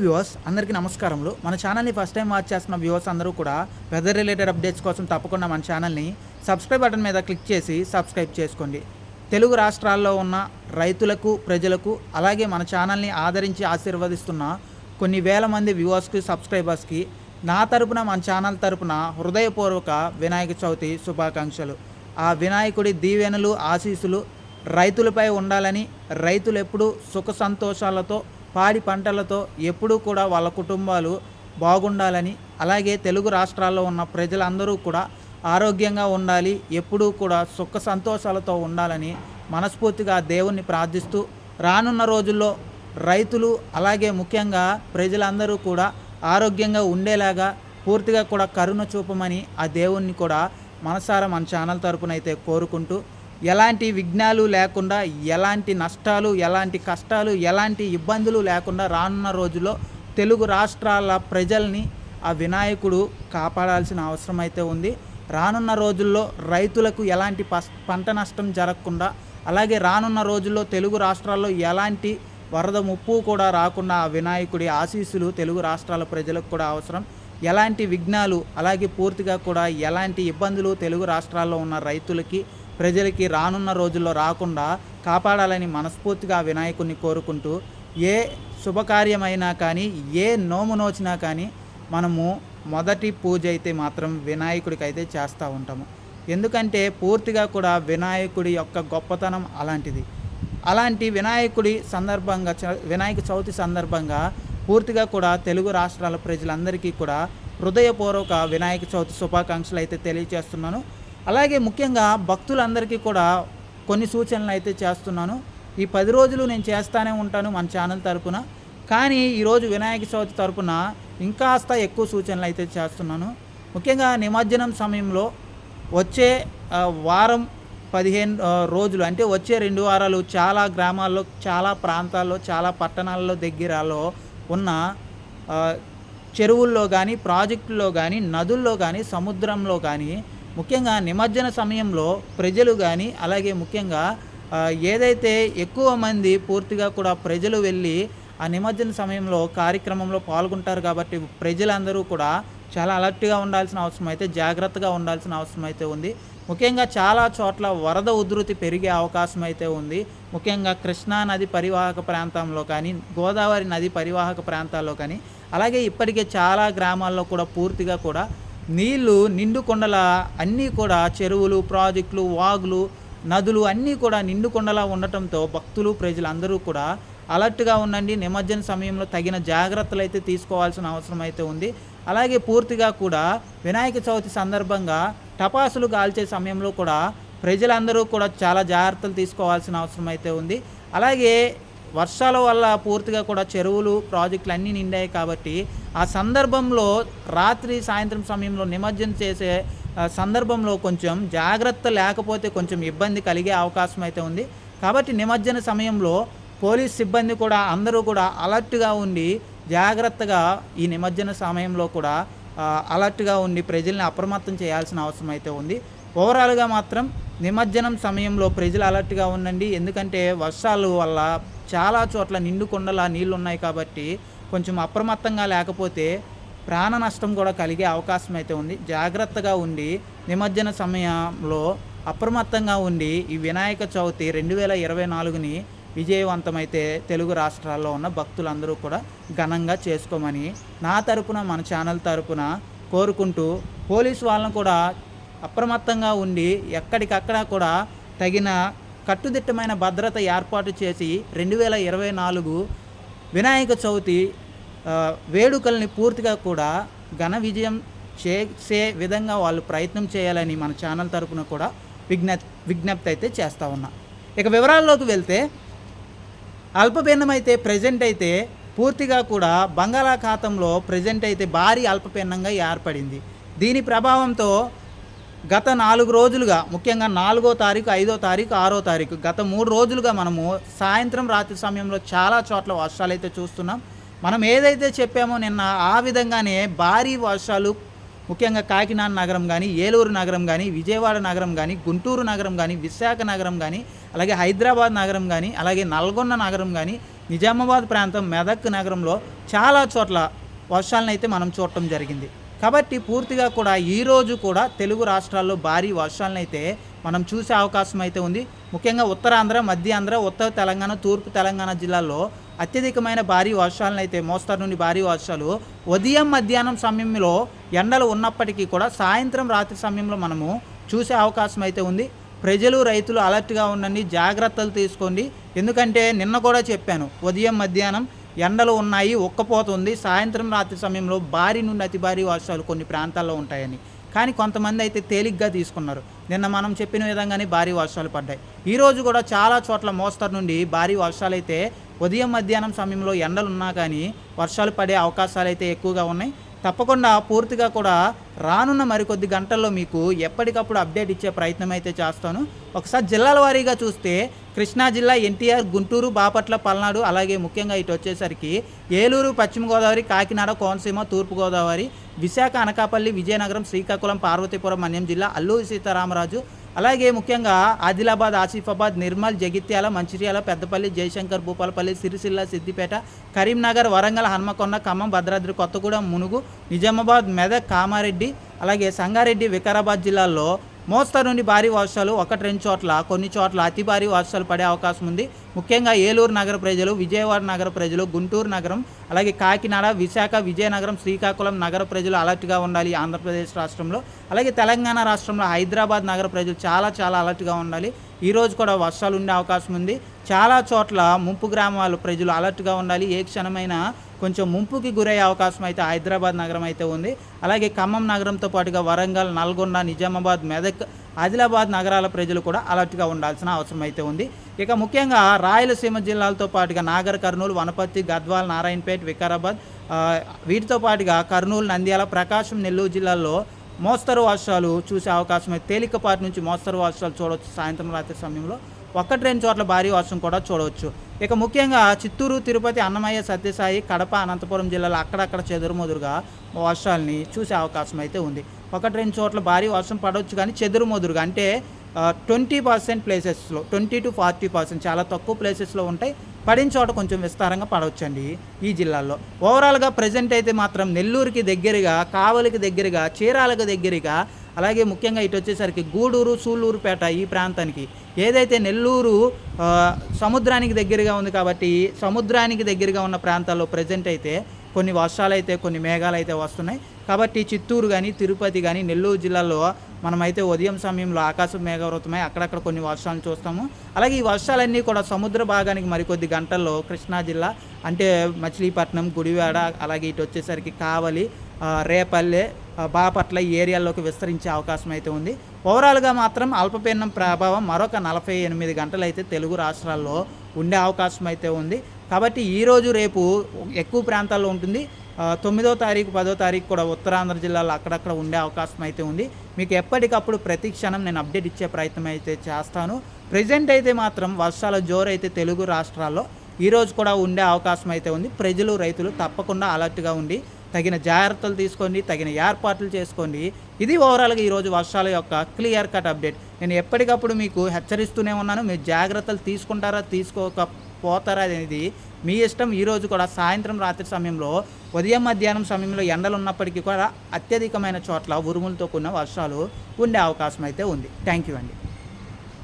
Viewers అందరికీ నమస్కారములు. మన ఛానల్ని ఫస్ట్ టైం వాచ్ చేస్తున్న వ్యూవర్స్ అందరూ కూడా వెదర్ రిలేటెడ్ అప్డేట్స్ కోసం తప్పకుండా మన ఛానల్ని సబ్స్క్రైబ్ బటన్ మీద క్లిక్ చేసి సబ్స్క్రైబ్ చేసుకోండి. తెలుగు రాష్ట్రాల్లో ఉన్న రైతులకు ప్రజలకు అలాగే మన ఛానల్ని ఆదరించి ఆశీర్వదిస్తున్న కొన్ని వేల మంది వ్యూవర్స్కి సబ్స్క్రైబర్స్కి నా తరపున మన ఛానల్ తరపున హృదయపూర్వక వినాయక చవితి శుభాకాంక్షలు. ఆ వినాయకుడి దీవెనలు ఆశీస్సులు రైతులపై ఉండాలని రైతులు ఎప్పుడూ సుఖ సంతోషాలతో పాడి పంటలతో ఎప్పుడూ కూడా వాళ్ళ కుటుంబాలు బాగుండాలని అలాగే తెలుగు రాష్ట్రాల్లో ఉన్న ప్రజలందరూ కూడా ఆరోగ్యంగా ఉండాలి ఎప్పుడూ కూడా సుఖ సంతోషాలతో ఉండాలని మనస్ఫూర్తిగా దేవుణ్ణి ప్రార్థిస్తూ రానున్న రోజుల్లో రైతులు అలాగే ముఖ్యంగా ప్రజలందరూ కూడా ఆరోగ్యంగా ఉండేలాగా పూర్తిగా కూడా కరుణ చూపమని ఆ దేవుణ్ణి కూడా మనసారా మన ఛానల్ తరపునైతే కోరుకుంటూ ఎలాంటి విఘ్నాలు లేకుండా ఎలాంటి నష్టాలు ఎలాంటి కష్టాలు ఎలాంటి ఇబ్బందులు లేకుండా రానున్న రోజుల్లో తెలుగు రాష్ట్రాల ప్రజల్ని ఆ వినాయకుడు కాపాడాల్సిన అవసరం అయితే ఉంది. రానున్న రోజుల్లో రైతులకు ఎలాంటి పంట నష్టం జరగకుండా అలాగే రానున్న రోజుల్లో తెలుగు రాష్ట్రాల్లో ఎలాంటి వరద ముప్పు కూడా రాకుండా ఆ వినాయకుడి ఆశీస్సులు తెలుగు రాష్ట్రాల ప్రజలకు కూడా అవసరం. ఎలాంటి విఘ్నాలు అలాగే పూర్తిగా కూడా ఎలాంటి ఇబ్బందులు తెలుగు రాష్ట్రాల్లో ఉన్న రైతులకి ప్రజలకి రానున్న రోజుల్లో రాకుండా కాపాడాలని మనస్ఫూర్తిగా వినాయకుడిని కోరుకుంటూ ఏ శుభకార్యమైనా కానీ ఏ నోము నోచినా కానీ మనము మొదటి పూజ అయితే మాత్రం వినాయకుడికి అయితే చేస్తూ ఉంటాము. ఎందుకంటే పూర్తిగా కూడా వినాయకుడి యొక్క గొప్పతనం అలాంటిది. అలాంటి వినాయకుడి సందర్భంగా చ- వినాయక చవితి సందర్భంగా పూర్తిగా కూడా తెలుగు రాష్ట్రాల ప్రజలందరికీ కూడా హృదయపూర్వక వినాయక చవితి శుభాకాంక్షలు అయితే తెలియజేస్తున్నాను అలాగే ముఖ్యంగా భక్తులందరికీ కూడా కొన్ని సూచనలు అయితే చేస్తున్నాను. ఈ పది రోజులు నేను చేస్తానే ఉంటాను మన ఛానల్ తరపున. కానీ ఈరోజు వినాయక చవితి తరపున ఇంకాస్త ఎక్కువ సూచనలు అయితే చేస్తున్నాను. ముఖ్యంగా నిమజ్జనం సమయంలో వచ్చే వారం పదిహేను రోజులు అంటే వచ్చే రెండు వారాలు చాలా గ్రామాల్లో చాలా ప్రాంతాల్లో చాలా పట్టణాల్లో దగ్గరలో ఉన్న చెరువుల్లో కానీ ప్రాజెక్టుల్లో కానీ నదుల్లో కానీ సముద్రంలో కానీ ముఖ్యంగా నిమజ్జన సమయంలో ప్రజలు కానీ అలాగే ముఖ్యంగా ఏదైతే ఎక్కువ మంది పూర్తిగా కూడా ప్రజలు వెళ్ళి ఆ నిమజ్జన సమయంలో కార్యక్రమంలో పాల్గొంటారు కాబట్టి ప్రజలందరూ కూడా చాలా అలర్ట్గా ఉండాల్సిన అవసరం అయితే జాగ్రత్తగా ఉండాల్సిన అవసరం అయితే ఉంది. ముఖ్యంగా చాలా చోట్ల వరద ఉధృతి పెరిగే అవకాశం అయితే ఉంది. ముఖ్యంగా కృష్ణా నది పరివాహక ప్రాంతంలో కానీ గోదావరి నది పరివాహక ప్రాంతాల్లో కానీ అలాగే ఇప్పటికే చాలా గ్రామాల్లో కూడా పూర్తిగా కూడా నీళ్ళు నిండుకొండలా అన్నీ కూడా చెరువులు ప్రాజెక్టులు వాగులు నదులు అన్నీ కూడా నిండుకొండలా ఉండటంతో భక్తులు ప్రజలందరూ కూడా అలర్ట్గా ఉండండి. నిమజ్జన సమయంలో తగిన జాగ్రత్తలు అయితే తీసుకోవాల్సిన అవసరం అయితే ఉంది. అలాగే పూర్తిగా కూడా వినాయక చవితి సందర్భంగా టపాసులు కాల్చే సమయంలో కూడా ప్రజలందరూ కూడా చాలా జాగ్రత్తలు తీసుకోవాల్సిన అవసరం అయితే ఉంది. అలాగే వర్షాల వల్ల పూర్తిగా కూడా చెరువులు ప్రాజెక్టులు అన్నీ నిండాయి కాబట్టి ఆ సందర్భంలో రాత్రి సాయంత్రం సమయంలో నిమజ్జనం చేసే సందర్భంలో కొంచెం జాగ్రత్త లేకపోతే కొంచెం ఇబ్బంది కలిగే అవకాశం అయితే ఉంది. కాబట్టి నిమజ్జన సమయంలో పోలీస్ సిబ్బంది కూడా అందరూ కూడా అలర్ట్గా ఉండి జాగ్రత్తగా ఈ నిమజ్జన సమయంలో కూడా అలర్ట్గా ఉండి ప్రజల్ని అప్రమత్తం చేయాల్సిన అవసరం అయితే ఉంది. ఓవరాల్గా మాత్రం నిమజ్జనం సమయంలో ప్రజలు అలర్ట్గా ఉండండి. ఎందుకంటే వర్షాలు వల్ల చాలా చోట్ల నిండు నీళ్ళు ఉన్నాయి కాబట్టి కొంచెం అప్రమత్తంగా లేకపోతే ప్రాణ నష్టం కూడా కలిగే అవకాశం అయితే ఉంది. జాగ్రత్తగా ఉండి నిమజ్జన సమయంలో అప్రమత్తంగా ఉండి ఈ వినాయక చవితి రెండు వేల ఇరవై నాలుగుని విజయవంతమైతే తెలుగు రాష్ట్రాల్లో ఉన్న భక్తులందరూ కూడా ఘనంగా చేసుకోమని నా తరపున మన ఛానల్ తరపున కోరుకుంటూ పోలీసు వాళ్ళను కూడా అప్రమత్తంగా ఉండి ఎక్కడికక్కడ కూడా తగిన కట్టుదిట్టమైన భద్రత ఏర్పాటు చేసి రెండు వేల ఇరవై నాలుగు వినాయక చవితి వేడుకల్ని పూర్తిగా కూడా ఘన విజయం చేసే విధంగా వాళ్ళు ప్రయత్నం చేయాలని మన ఛానల్ తరపున కూడా విజ్ఞ విజ్ఞప్తి అయితే చేస్తూ ఉన్నా. ఇక వివరాల్లోకి వెళ్తే అల్పపీడనం అయితే ప్రజెంట్ అయితే పూర్తిగా కూడా బంగాళాఖాతంలో ప్రజెంట్ అయితే భారీ అల్పపీండంగా ఏర్పడింది. దీని ప్రభావంతో గత నాలుగు రోజులుగా ముఖ్యంగా నాలుగో తారీఖు ఐదో తారీఖు ఆరో తారీఖు గత మూడు రోజులుగా మనము సాయంత్రం రాత్రి సమయంలో చాలా చోట్ల వర్షాలు అయితే చూస్తున్నాం. మనం ఏదైతే చెప్పామో నిన్న ఆ విధంగానే భారీ వర్షాలు ముఖ్యంగా కాకినాడ నగరం కానీ ఏలూరు నగరం కానీ విజయవాడ నగరం కానీ గుంటూరు నగరం కానీ విశాఖ నగరం కానీ అలాగే హైదరాబాద్ నగరం కానీ అలాగే నల్గొండ నగరం కానీ నిజామాబాద్ ప్రాంతం మెదక్ నగరంలో చాలా చోట్ల వర్షాలను అయితే మనం చూడటం జరిగింది. కాబట్టి పూర్తిగా కూడా ఈ రోజు కూడా తెలుగు రాష్ట్రాల్లో భారీ వర్షాలను అయితే మనం చూసే అవకాశం అయితే ఉంది. ముఖ్యంగా ఉత్తరాంధ్ర మధ్యాంధ్ర ఉత్తర తెలంగాణ తూర్పు తెలంగాణ జిల్లాల్లో అత్యధికమైన భారీ వర్షాలను అయితే నుండి భారీ వర్షాలు ఉదయం మధ్యాహ్నం సమయంలో ఎండలు ఉన్నప్పటికీ కూడా సాయంత్రం రాత్రి సమయంలో మనము చూసే అవకాశం అయితే ఉంది. ప్రజలు రైతులు అలర్ట్గా ఉండండి జాగ్రత్తలు తీసుకోండి. ఎందుకంటే నిన్న కూడా చెప్పాను ఉదయం మధ్యాహ్నం ఎండలు ఉన్నాయి ఉక్కపోతుంది. సాయంత్రం రాత్రి సమయంలో భారీ నుండి అతి భారీ వర్షాలు కొన్ని ప్రాంతాల్లో ఉంటాయని. కానీ కొంతమంది అయితే తేలిగ్గా తీసుకున్నారు. నిన్న మనం చెప్పిన విధంగానే భారీ వర్షాలు పడ్డాయి. ఈరోజు కూడా చాలా చోట్ల మోస్తరు నుండి భారీ వర్షాలు అయితే ఉదయం మధ్యాహ్నం సమయంలో ఎండలు ఉన్నా కానీ వర్షాలు పడే అవకాశాలు అయితే ఎక్కువగా ఉన్నాయి. తప్పకుండా పూర్తిగా కూడా రానున్న మరికొద్ది గంటల్లో మీకు ఎప్పటికప్పుడు అప్డేట్ ఇచ్చే ప్రయత్నం అయితే చేస్తాను. ఒకసారి జిల్లాల వారీగా చూస్తే కృష్ణా జిల్లా ఎన్టీఆర్ గుంటూరు బాపట్ల పల్నాడు అలాగే ముఖ్యంగా ఇటు వచ్చేసరికి ఏలూరు పశ్చిమ గోదావరి కాకినాడ కోనసీమ తూర్పుగోదావరి విశాఖ అనకాపల్లి విజయనగరం శ్రీకాకుళం పార్వతీపురం మన్యం జిల్లా అల్లూరి సీతారామరాజు అలాగే ముఖ్యంగా ఆదిలాబాద్ ఆసిఫాబాద్ నిర్మల్ జగిత్యాల మంచిర్యాల పెద్దపల్లి జయశంకర్ భూపాలపల్లి సిరిసిల్ల సిద్దిపేట కరీంనగర్ వరంగల్ హన్మకొండ ఖమ్మం భద్రాద్రి కొత్తగూడెం మునుగు నిజామాబాద్ మెదక్ కామారెడ్డి అలాగే సంగారెడ్డి వికారాబాద్ జిల్లాల్లో మోస్తరు నుండి భారీ వర్షాలు ఒకటి రెండు చోట్ల కొన్ని చోట్ల అతి భారీ వర్షాలు పడే అవకాశం ఉంది. ముఖ్యంగా ఏలూరు నగర ప్రజలు విజయవాడ నగర ప్రజలు గుంటూరు నగరం అలాగే కాకినాడ విశాఖ విజయనగరం శ్రీకాకుళం నగర ప్రజలు అలర్ట్గా ఉండాలి ఆంధ్రప్రదేశ్ రాష్ట్రంలో. అలాగే తెలంగాణ రాష్ట్రంలో హైదరాబాద్ నగర ప్రజలు చాలా చాలా అలర్ట్గా ఉండాలి. ఈ రోజు కూడా వర్షాలు ఉండే అవకాశం ఉంది. చాలా చోట్ల ముంపు గ్రామాలు ప్రజలు అలర్ట్గా ఉండాలి. ఏ క్షణమైనా కొంచెం ముంపుకి గురయ్యే అవకాశం అయితే హైదరాబాద్ నగరం అయితే ఉంది. అలాగే ఖమ్మం నగరంతో పాటుగా వరంగల్ నల్గొండ నిజామాబాద్ మెదక్ ఆదిలాబాద్ నగరాల ప్రజలు కూడా అలర్ట్గా ఉండాల్సిన అవసరం అయితే ఉంది. ఇక ముఖ్యంగా రాయలసీమ జిల్లాలతో పాటుగా నాగర్ కర్నూలు వనపర్తి గద్వాల్ నారాయణపేట వికారాబాద్ వీటితో పాటుగా కర్నూలు నంద్యాల ప్రకాశం నెల్లూరు జిల్లాల్లో మోస్తరు వర్షాలు చూసే అవకాశం అయితే తేలికపాటి నుంచి మోస్తరు వర్షాలు చూడవచ్చు సాయంత్రం రాత్రి సమయంలో. ఒకటి రెండు చోట్ల భారీ వర్షం కూడా చూడవచ్చు. ఇక ముఖ్యంగా చిత్తూరు తిరుపతి అన్నమయ్య సత్యసాయి కడప అనంతపురం జిల్లాలో అక్కడక్కడ చెదురుమదురుగా వర్షాలని చూసే అవకాశం అయితే ఉంది. ఒకటి రెండు చోట్ల భారీ వర్షం పడవచ్చు కానీ చెదురుమదురుగా. అంటే ట్వంటీ పర్సెంట్ ప్లేసెస్లో ట్వంటీ టు ఫార్టీ పర్సెంట్ చాలా తక్కువ ప్లేసెస్లో ఉంటాయి. పడిన చోట కొంచెం విస్తారంగా పడవచ్చండి ఈ జిల్లాల్లో. ఓవరాల్గా ప్రజెంట్ అయితే మాత్రం నెల్లూరుకి దగ్గరగా కావలికి దగ్గరగా చీరాలకు దగ్గరగా అలాగే ముఖ్యంగా ఇటు వచ్చేసరికి గూడూరు సూళ్ళూరుపేట ఈ ప్రాంతానికి ఏదైతే నెల్లూరు సముద్రానికి దగ్గరగా ఉంది కాబట్టి సముద్రానికి దగ్గరగా ఉన్న ప్రాంతాల్లో ప్రజెంట్ అయితే కొన్ని వర్షాలు అయితే కొన్ని మేఘాలు అయితే వస్తున్నాయి. కాబట్టి చిత్తూరు కానీ తిరుపతి కానీ నెల్లూరు జిల్లాలో మనమైతే ఉదయం సమయంలో ఆకాశం మేఘావృతమై అక్కడక్కడ కొన్ని వర్షాలను చూస్తాము. అలాగే ఈ వర్షాలన్నీ కూడా సముద్ర భాగానికి మరికొద్ది గంటల్లో కృష్ణా జిల్లా అంటే మచిలీపట్నం గుడివాడ అలాగే ఇటు వచ్చేసరికి కావలి రేపల్లె బాపట్ల ఈ ఏరియాల్లోకి విస్తరించే అవకాశం అయితే ఉంది. ఓవరాల్గా మాత్రం అల్పపీడనం ప్రభావం మరొక నలభై ఎనిమిది గంటలు అయితే తెలుగు రాష్ట్రాల్లో ఉండే అవకాశం అయితే ఉంది. కాబట్టి ఈరోజు రేపు ఎక్కువ ప్రాంతాల్లో ఉంటుంది. తొమ్మిదో తారీఖు పదో తారీఖు కూడా ఉత్తరాంధ్ర జిల్లాలో అక్కడక్కడ ఉండే అవకాశం అయితే ఉంది. మీకు ఎప్పటికప్పుడు ప్రతి క్షణం నేను అప్డేట్ ఇచ్చే ప్రయత్నం అయితే చేస్తాను. ప్రజెంట్ అయితే మాత్రం వర్షాల జోరు అయితే తెలుగు రాష్ట్రాల్లో ఈరోజు కూడా ఉండే అవకాశం అయితే ఉంది. ప్రజలు రైతులు తప్పకుండా అలర్ట్గా ఉండి తగిన జాగ్రత్తలు తీసుకోండి తగిన ఏర్పాట్లు చేసుకోండి. ఇది ఓవరాల్గా ఈరోజు వర్షాల యొక్క క్లియర్ కట్ అప్డేట్. నేను ఎప్పటికప్పుడు మీకు హెచ్చరిస్తూనే ఉన్నాను మీరు జాగ్రత్తలు తీసుకుంటారా తీసుకోకపోతారా అనేది మీ ఇష్టం. ఈరోజు కూడా సాయంత్రం రాత్రి సమయంలో ఉదయం మధ్యాహ్నం సమయంలో ఎండలు ఉన్నప్పటికీ కూడా అత్యధికమైన చోట్ల ఉరుములతో కూడిన వర్షాలు ఉండే అవకాశం అయితే ఉంది. థ్యాంక్ యూ అండి.